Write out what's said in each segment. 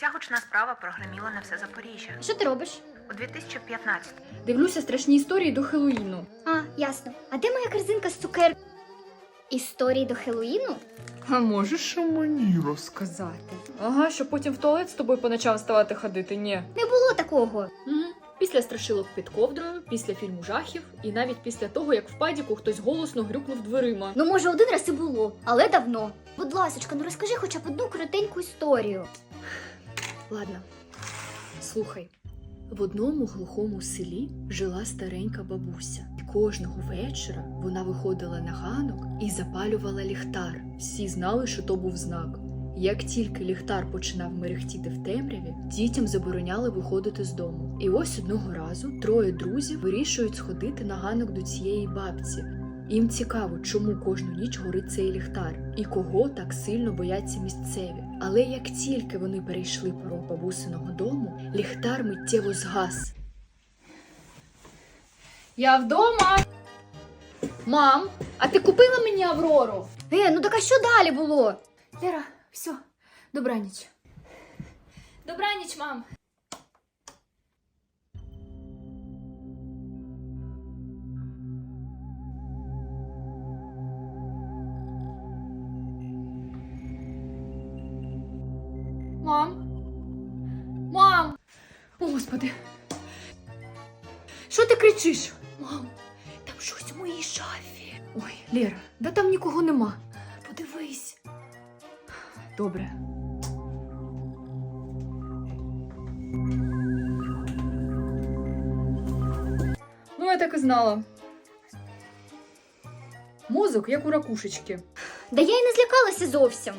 Ця гучна справа прогреміла на все Запоріжжя. Що ти робиш? У 2015 Дивлюся страшні історії до Хеллоїну. А, ясно. А де моя корзинка з цукер? Історії до Хеллоїну? А можеш і мені розказати? Ага, щоб потім в туалет з тобою по ночам вставати ходити, ні. Не було такого. Угу. Після страшилок під ковдрою, після фільму жахів, і навіть після того, як в падіку хтось голосно грюкнув дверима. Ну, може, один раз і було, але давно. Будь ласочка, ну розкажи хоча б одну коротеньку історію. Ладно, слухай. В одному глухому селі жила старенька бабуся. і Кожного вечора вона виходила на ганок і запалювала ліхтар. Всі знали, що то був знак. Як тільки ліхтар починав мерехтіти в темряві, дітям забороняли виходити з дому. І ось одного разу троє друзів вирішують сходити на ганок до цієї бабці. Їм цікаво, чому кожну ніч горить цей ліхтар і кого так сильно бояться місцеві. Але як тільки вони перейшли порог бабусиного дому, ліхтар миттєво згас. Я вдома. Мам, а ти купила мені Аврору? Е, ну так а що далі було? Лера, все, добраніч. Добраніч, мам. Мам. Мам. О, Господи. Що ти кричиш? Мам, там щось у моїй шафі. Ой, Лера, да там нікого нема. Подивись. Добре. Ну, я так і знала. Мозок, як у ракушечки. Да я й не злякалася зовсім.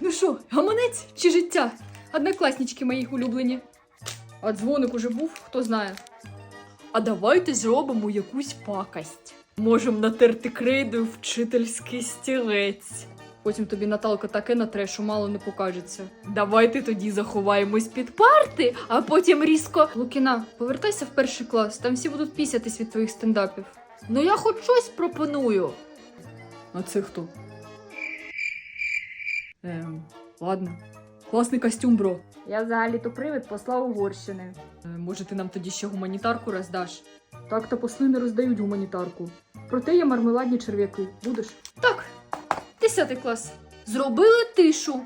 Ну що, гаманець чи життя? Однокласнички мої улюблені. А дзвоник уже був, хто знає. А давайте зробимо якусь пакость. Можем натерти крейдою вчительський стілець. Потім тобі Наталка таке натре, що мало не покажеться. Давайте тоді заховаємось під парти, а потім різко. Лукіна, повертайся в перший клас, там всі будуть пісятись від твоїх стендапів. Ну я хоч щось пропоную. А це хто? Ем, ладно. Класний костюм, бро. Я взагалі то привид посла Угорщини. Е, може, ти нам тоді ще гуманітарку роздаш? Так то посли не роздають гуманітарку. Проте є мармеладні черв'яки. Будеш? Так, десятий клас. Зробили тишу.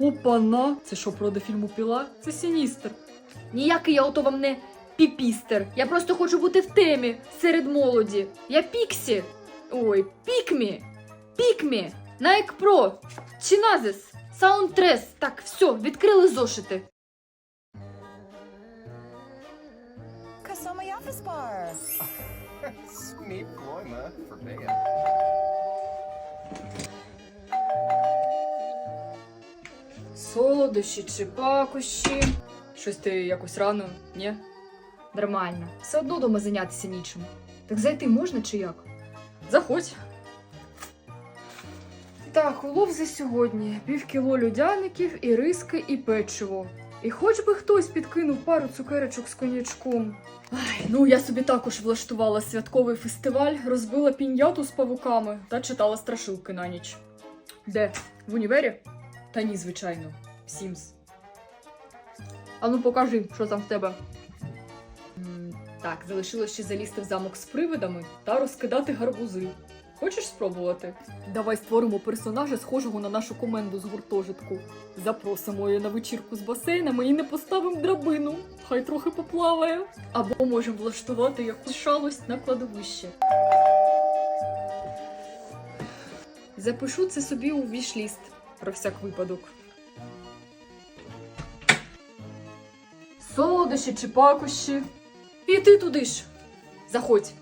Опана. Це що, прода фільму Піла? Це сіністер. Ніякий я ото вам не піпістер. Я просто хочу бути в темі серед молоді. Я піксі. Ой, пікмі. Пікмі. Nike Pro. Чиназис. Soundtress. Так, все, відкрили зошити. Office bar. Солодощі чи пакощі. Щось ти якось рано, ні? Нормально. Все одно дома зайнятися нічим. Так зайти можна чи як? Заходь. Так, улов за сьогодні. Пів кіло людяників, і риски, і печиво. І хоч би хтось підкинув пару цукерочок з конячком. Ай, ну я собі також влаштувала святковий фестиваль, розбила піньяту з павуками та читала страшилки на ніч. Де? В універі? Та ні, звичайно. В Сімс. А ну покажи, що там в тебе. Так, залишилось ще залізти в замок з привидами та розкидати гарбузи. Хочеш спробувати? Давай створимо персонажа, схожого на нашу коменду з гуртожитку. Запросимо її на вечірку з басейнами і не поставимо драбину. Хай трохи поплаває. Або можемо влаштувати якусь шалость на кладовище. Запишу це собі у вішліст про всяк випадок. Солодощі чи пакощі. І ти туди ж. Заходь.